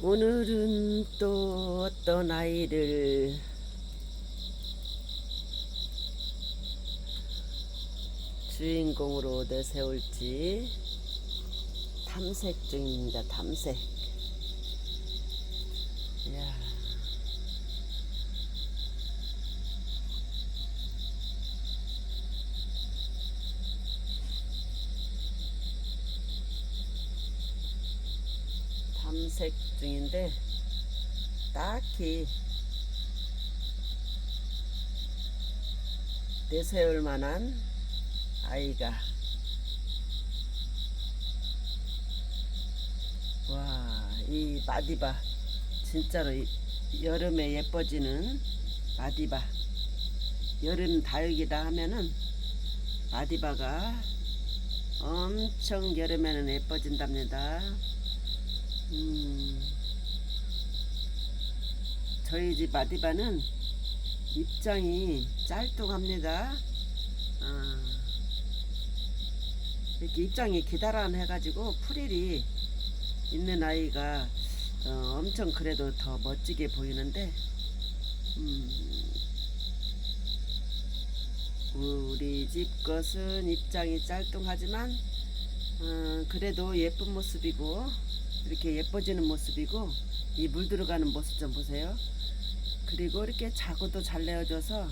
오늘은 또 어떤 아이를 주인공으로 내세울지 탐색 중입니다. 탐색. 이야. 탐색 중인데 딱히 내세울 만한 아이가 와, 이 마디바 진짜로 이- 여름에 예뻐지는 마디바 여름 다육이다 하면은 마디바가 엄청 여름에는 예뻐진답니다. 음, 저희 집 마디바는 입장이 짤뚱합니다. 아, 이렇게 입장이 기다란 해가지고 풀일이 있는 아이가 어, 엄청 그래도 더 멋지게 보이는데 음, 우리 집 것은 입장이 짤뚱하지만 어, 그래도 예쁜 모습이고 이렇게 예뻐지는 모습이고 이 물 들어가는 모습 좀 보세요. 그리고 이렇게 자구도 잘 내어줘서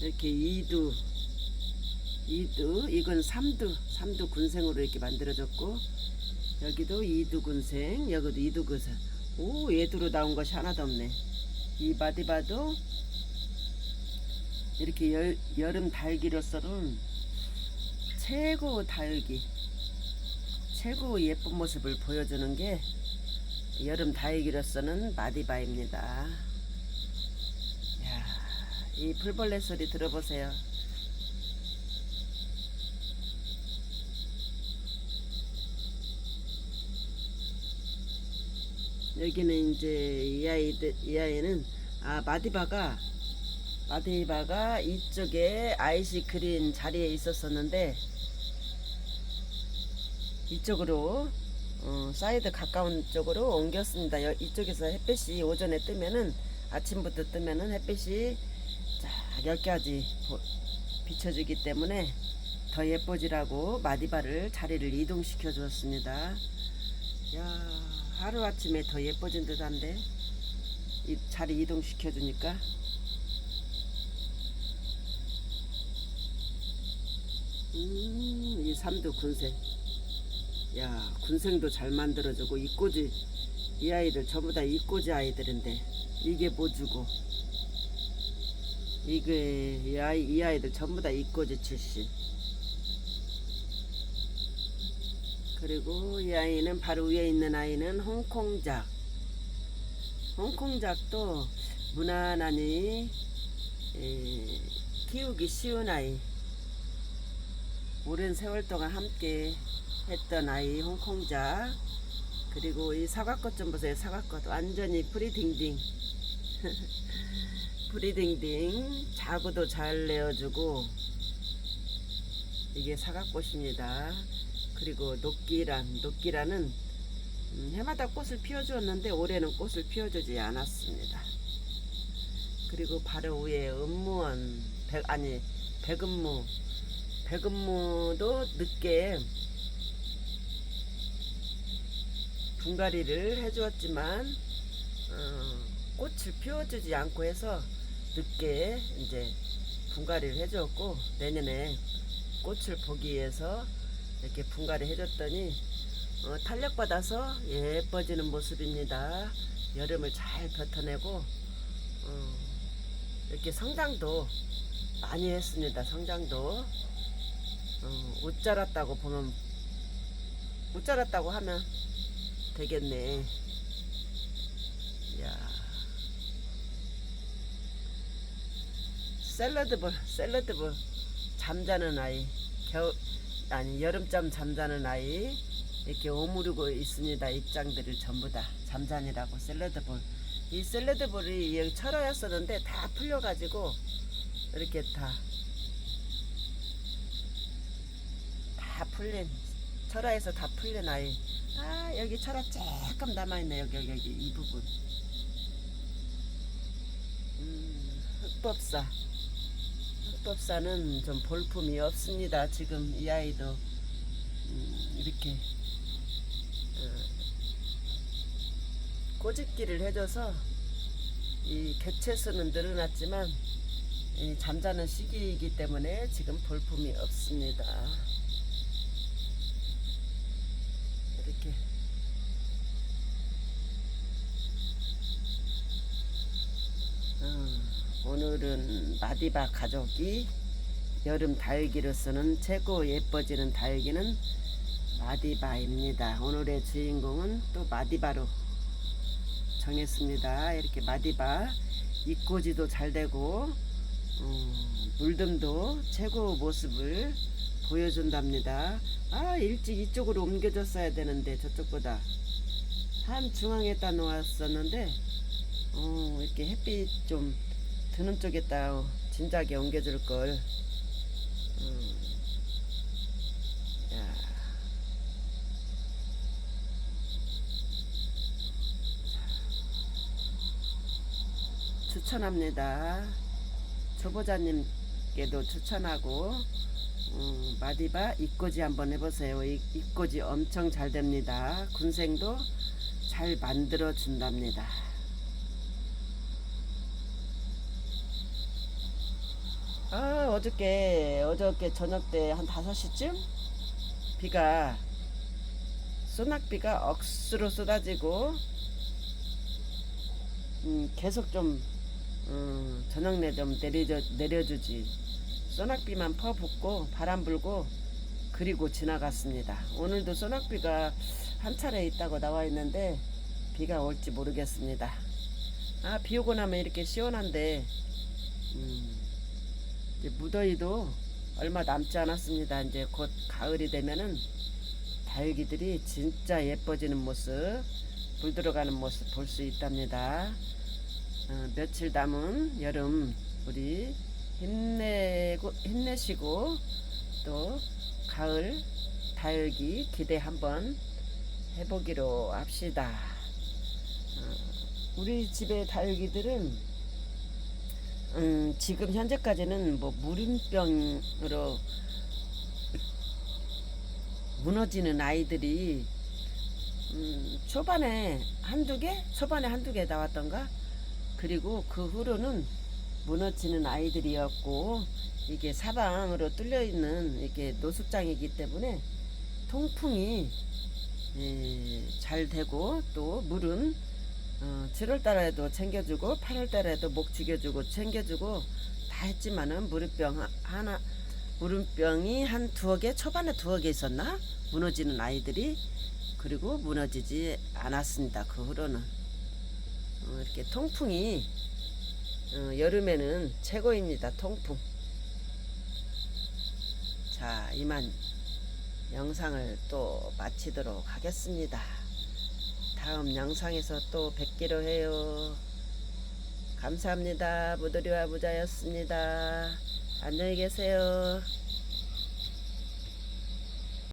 이렇게 이두 이두 이건 삼두 삼두 군생으로 이렇게 만들어졌고 여기도 이두 군생 여기도 이두 군생. 오 얘두로 나온 것이 하나도 없네. 이 마디바도 이렇게 열, 여름 다육이로서는 최고 다육이 최고 예쁜 모습을 보여주는 게 여름 다육이로서는 마디바입니다. 야, 이 불벌레 소리 들어보세요. 여기는 이제 이 아이들 이 아이는 아 마디바가 마디바가 이쪽에 아이시 그린 자리에 있었었는데 이쪽으로 어, 사이드 가까운 쪽으로 옮겼습니다. 여- 이쪽에서 햇빛이 오전에 뜨면은 아침부터 뜨면은 햇빛이 쫙 여기까지 보- 비춰주기 때문에 더 예뻐지라고 마디바를 자리를 이동시켜 주었습니다. 야 하루 아침에 더 예뻐진 듯 한데 이 자리 이동시켜 주니까 음, 이 삼두 군생. 야, 군생도 잘 만들어주고, 이꼬지, 이 아이들 전부 다 이꼬지 아이들인데, 이게 뭐 주고, 이게, 이, 아이, 이 아이들 전부 다 이꼬지 출신. 그리고 이 아이는 바로 위에 있는 아이는 홍콩작. 홍콩작도 무난하니, 에, 키우기 쉬운 아이. 오랜 세월 동안 함께 했던 아이 홍콩자. 그리고 이 사과꽃 좀 보세요 사과꽃. 완전히 프리딩딩. 프리딩딩. 자구도 잘 내어주고 이게 사과꽃입니다. 그리고 녹기란 녹기란은 음, 해마다 꽃을 피워주었는데 올해는 꽃을 피워주지 않았습니다. 그리고 바로 위에 음무원 백 아니 백음무. 백은무도 늦게 분갈이를 해주었지만 어, 꽃을 피워주지 않고 해서 늦게 이제 분갈이를 해주었고 내년에 꽃을 보기 위해서 이렇게 분갈이 해줬더니 어, 탄력받아서 예뻐지는 모습입니다. 여름을 잘 뱉어내고 어, 이렇게 성장도 많이 했습니다. 성장도 어, 옷 자랐다고 보면 옷 자랐다고 하면 되겠네. 야. 샐러드볼 샐러드볼. 잠자는 아이. 겨울 아니 여름잠 잠자는 아이. 이렇게 오무르고 있습니다. 입장들을 전부 다. 잠자니라고 샐러드볼. 이 샐러드볼이 여기 철화였었는데 다 풀려가지고 이렇게 다 다 풀린 철화에서 다 풀린 아이 아 여기 철화 조금 남아있네 여기 여기 여기 이 부분. 음, 흑법사. 흑법사는 좀 볼품이 없습니다 지금 이 아이도. 음, 이렇게 어, 꼬집기를 해줘서 이 개체 수는 늘어났지만 이 잠자는 시기이기 때문에 지금 볼품이 없습니다. 이렇게 어, 오늘은 마디바 가족이 여름 다육이로 쓰는 최고 예뻐지는 다육이는 마디바입니다. 오늘의 주인공은 또 마디바로 정했습니다. 이렇게 마디바 입꼬지도 잘 되고 음, 물듬도 최고 모습을 보여준답니다. 아 일찍 이쪽으로 옮겨졌어야 되는데 저쪽보다 한 중앙에다 놓았었는데 어, 이렇게 햇빛 좀 드는 쪽에다 진작에 옮겨줄 걸. 음. 야. 추천합니다. 초보자님께도 추천하고 음, 마디바 입꼬지 한번 해보세요. 이- 입꼬지 엄청 잘 됩니다. 군생도 잘 만들어 준답니다. 아 어저께 어저께 저녁 때 한 5시쯤 비가 소낙비가 억수로 쏟아지고 음, 계속 좀 음, 저녁 내좀 내려줘, 내려주지. 소낙비만 퍼붓고 바람 불고 그리고 지나갔습니다. 오늘도 소낙비가 한 차례 있다고 나와 있는데 비가 올지 모르겠습니다. 아 비 오고 나면 이렇게 시원한데 음, 무더위도 얼마 남지 않았습니다. 이제 곧 가을이 되면은 다육이들이 진짜 예뻐지는 모습, 물 들어가는 모습 볼 수 있답니다. 어, 며칠 남은 여름 우리 힘내고 힘내시고 또 가을 다육이 기대 한번 해보기로 합시다. 어, 우리 집의 다육이들은 음, 지금 현재까지는 뭐 무림병으로 무너지는 아이들이 음, 초반에 한두 개? 초반에 한두 개 나왔던가? 그리고 그 후로는 무너지는 아이들이었고 이게 사방으로 뚫려 있는 이게 노숙장이기 때문에 통풍이 예, 잘 되고 또 물은 어, 7월 달에도 챙겨주고 8월 달에도 목 죽여주고 챙겨주고 다 했지만은 무릎병 하- 하나 무릎병이 한 두어 개 초반에 두어 개 있었나? 무너지는 아이들이 그리고 무너지지 않았습니다 그 후로는. 어, 이렇게 통풍이 어, 여름에는 최고입니다 통풍. 자 이만 영상을 또 마치도록 하겠습니다. 다음 영상에서 또 뵙기로 해요. 감사합니다. 무도리와 무자였습니다. 안녕히 계세요.